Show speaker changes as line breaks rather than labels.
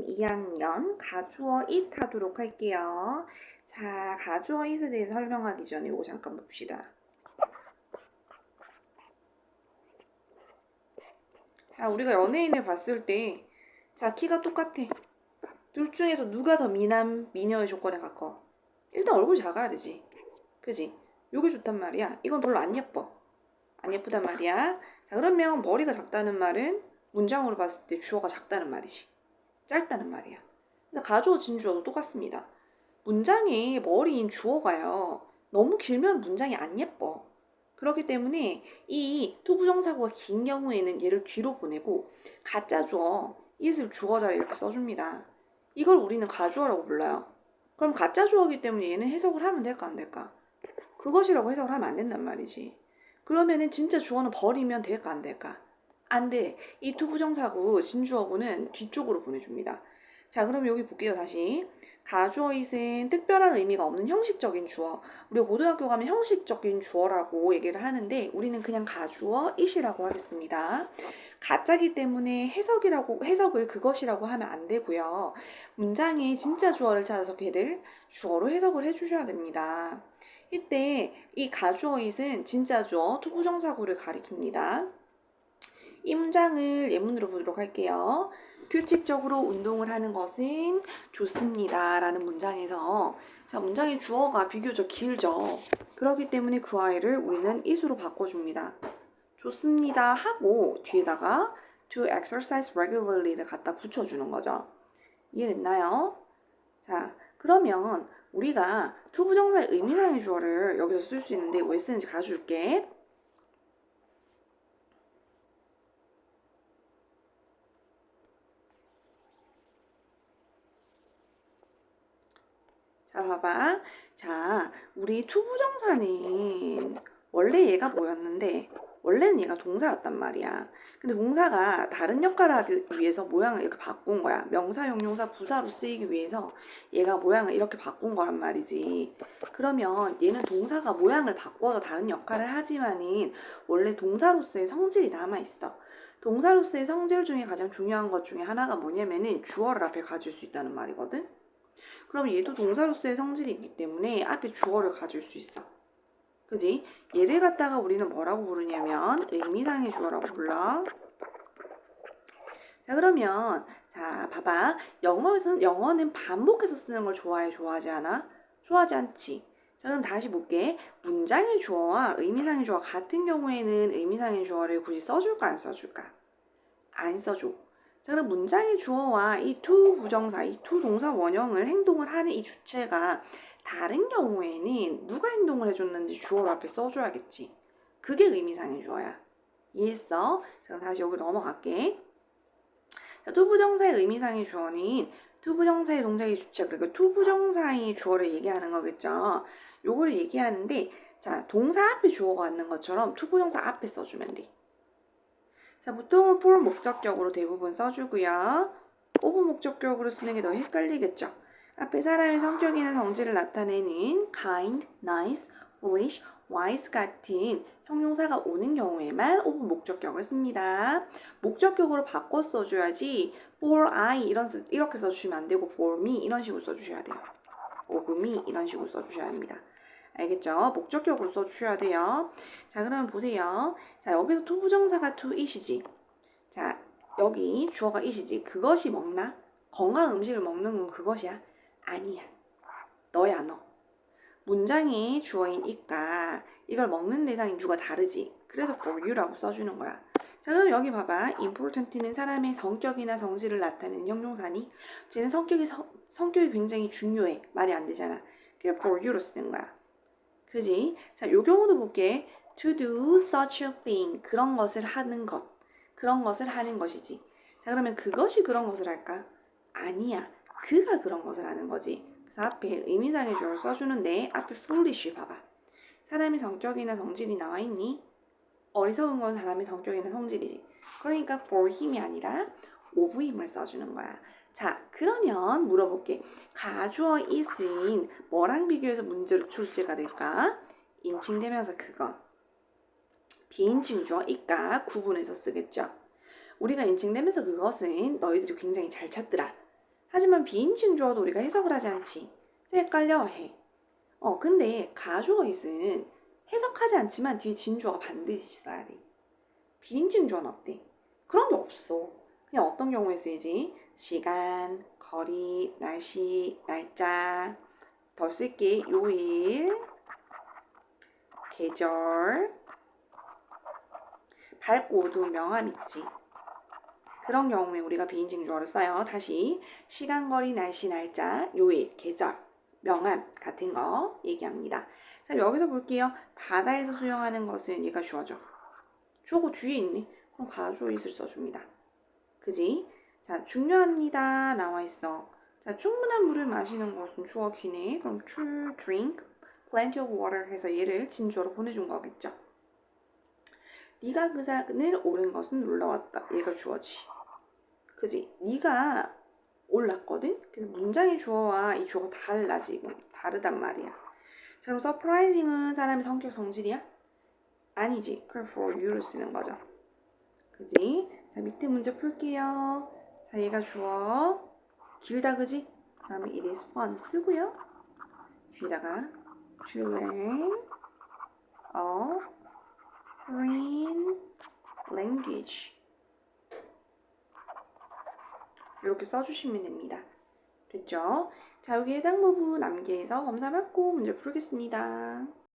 선생님 2학년 가주어 it 하도록 할게요. 자, 가주어 it에 대해서 설명하기 전에 이거 잠깐 봅시다. 자, 우리가 연예인을 봤을 때, 자, 키가 똑같아. 둘 중에서 누가 더 미남, 미녀의 조건에 가까워? 일단 얼굴이 작아야 되지. 그지? 요게 좋단 말이야. 이건 별로 안 예뻐. 안 예쁘단 말이야. 자, 그러면 머리가 작다는 말은 문장으로 봤을 때 주어가 작다는 말이지. 짧다는 말이야. 그래서 가주어, 진주어도 똑같습니다. 문장에 머리인 주어가요. 너무 길면 문장이 안 예뻐. 그렇기 때문에 이 투부정사구가 긴 경우에는 얘를 뒤로 보내고 가짜 주어, it을 주어 자리에 이렇게 써줍니다. 이걸 우리는 가주어라고 불러요. 그럼 가짜 주어기 때문에 얘는 해석을 하면 될까 안 될까? 그것이라고 해석을 하면 안 된단 말이지. 그러면은 진짜 주어는 버리면 될까 안 될까? 안 돼. 이 투부정사구 진주어구는 뒤쪽으로 보내줍니다. 자, 그럼 여기 볼게요, 다시. 가주어잇은 특별한 의미가 없는 형식적인 주어. 우리가 고등학교 가면 형식적인 주어라고 얘기를 하는데 우리는 그냥 가주어 it이라고 하겠습니다. 가짜기 때문에 해석이라고 해석을 그것이라고 하면 안 되고요. 문장에 진짜 주어를 찾아서 걔를 주어로 해석을 해 주셔야 됩니다. 이때 이 가주어잇은 진짜 주어 투부정사구를 가리킵니다. 이 문장을 예문으로 보도록 할게요. 규칙적으로 운동을 하는 것은 좋습니다. 라는 문장에서 자, 문장의 주어가 비교적 길죠. 그렇기 때문에 그 아이를 우리는 it으로 바꿔줍니다. 좋습니다 하고 뒤에다가 to exercise regularly를 갖다 붙여주는 거죠. 이해됐나요? 자, 그러면 우리가 투부정사의 의미상의 주어를 여기서 쓸 수 있는데 왜 쓰는지 가르쳐줄게. 봐봐. 자, 우리 투부정사는 원래 얘가 뭐였는데, 원래는 얘가 동사였단 말이야. 근데 동사가 다른 역할을 하기 위해서 모양을 이렇게 바꾼 거야. 명사, 형용사, 부사로 쓰이기 위해서 얘가 모양을 이렇게 바꾼 거란 말이지. 그러면 얘는 동사가 모양을 바꿔서 다른 역할을 하지만은 원래 동사로서의 성질이 남아있어. 동사로서의 성질 중에 가장 중요한 것 중에 하나가 뭐냐면은 주어를 앞에 가질 수 있다는 말이거든. 그럼 얘도 동사로서의 성질이 있기 때문에 앞에 주어를 가질 수 있어. 그지? 얘를 갖다가 우리는 뭐라고 부르냐면 의미상의 주어라고 불러. 자 그러면 자 봐봐 영어에서는 영어는 반복해서 쓰는 걸 좋아해 좋아하지 않아? 좋아하지 않지. 자 그럼 다시 볼게. 문장의 주어와 의미상의 주어 같은 경우에는 의미상의 주어를 굳이 써줄까 안 써줄까? 안 써줘. 자, 그럼 문장의 주어와 이 to 부정사, 이 to 동사 원형을 행동을 하는 이 주체가 다른 경우에는 누가 행동을 해줬는지 주어를 앞에 써줘야겠지. 그게 의미상의 주어야. 이해했어? 자, 그럼 다시 여기 넘어갈게. 자, to 부정사의 의미상의 주어는 to 부정사의 동작의 주체, 그리고 to 부정사의 주어를 얘기하는 거겠죠. 요거를 얘기하는데, 자, 동사 앞에 주어가 있는 것처럼 to 부정사 앞에 써주면 돼. 자, 보통은 for 목적격으로 대부분 써주고요. 오브 목적격으로 쓰는 게 더 헷갈리겠죠. 앞에 사람의 성격이나 성질을 나타내는 kind, nice, foolish, wise 같은 형용사가 오는 경우에만 오브 목적격을 씁니다. 목적격으로 바꿔 써줘야지 for I 이런 이렇게 써주시면 안 되고 for me 이런 식으로 써주셔야 돼요. of me 이런 식으로 써주셔야 합니다. 알겠죠? 목적격으로 써주셔야 돼요. 자, 그러면 보세요. 자, 여기서 투부정사가 it이지. 자, 여기 주어가 it이지. 그것이 먹나? 건강한 음식을 먹는 건 그것이야? 아니야. 너야, 너. 문장이 주어인 it과 이걸 먹는 대상인 주가 다르지. 그래서 for you라고 써주는 거야. 자, 그럼 여기 봐봐. important는 사람의 성격이나 성질을 나타내는 형용사니, 쟤는 성격이, 성, 성격이 굉장히 중요해. 말이 안 되잖아. 그래 for you로 쓰는 거야. 그지? 자, 요 경우도 볼게. to do such a thing. 그런 것을 하는 것. 그런 것을 하는 것이지. 자, 그러면 그것이 그런 것을 할까? 아니야. 그가 그런 것을 하는 거지. 그래서 앞에 의미상의 주어를 써주는데 앞에 foolish 봐봐. 사람의 성격이나 성질이 나와 있니? 어리석은 건 사람의 성격이나 성질이지. 그러니까 for him이 아니라 of him을 써주는 거야. 자, 그러면 물어볼게. 가주어 is인 뭐랑 비교해서 문제로 출제가 될까? 인칭대명사 그거. 비인칭 주어 it과 구분해서 쓰겠죠. 우리가 인칭대명사 그것은 너희들이 굉장히 잘 찾더라. 하지만 비인칭 주어도 우리가 해석을 하지 않지. 헷갈려 해. 어, 근데 가주어 있은 해석하지 않지만 뒤에 진주어가 반드시 있어야 돼. 비인칭 주어는 어때? 그런 게 없어. 그냥 어떤 경우에 쓰이지? 시간, 거리, 날씨, 날짜. 더 쓸게. 요일, 계절, 밝고 어두운 명암 있지. 그런 경우에 우리가 비인칭 주어를 써요. 다시 시간, 거리, 날씨, 날짜, 요일, 계절, 명암 같은 거 얘기합니다. 자, 여기서 볼게요. 바다에서 수영하는 것은 얘가 주어져. 주어가 뒤에 있네. 그럼 가주어 있을 써줍니다. 그지? 자, 중요합니다. 나와 있어. 자, 충분한 물을 마시는 것은 주어 기네. 그럼 to drink plenty of water 해서 얘를 진주어로 보내준 거겠죠. 네가 그 산을 오른 것은 놀라웠다. 얘가 주어지. 그지? 네가 올랐거든? 그래서 문장의 주어와 이 주어가 달라 지금. 다르단 말이야. 자, 그럼 surprising은 사람의 성격 성질이야? 아니지. 그럼 for you를 쓰는 거죠. 그지? 자, 밑에 문제 풀게요. 자, 얘가 주어. 길다, 그지? 그러면 it is fun 쓰고요. 뒤에다가 learn a foreign language. 이렇게 써주시면 됩니다. 됐죠? 자, 여기 해당 부분 암기해서 검사 받고 문제 풀겠습니다.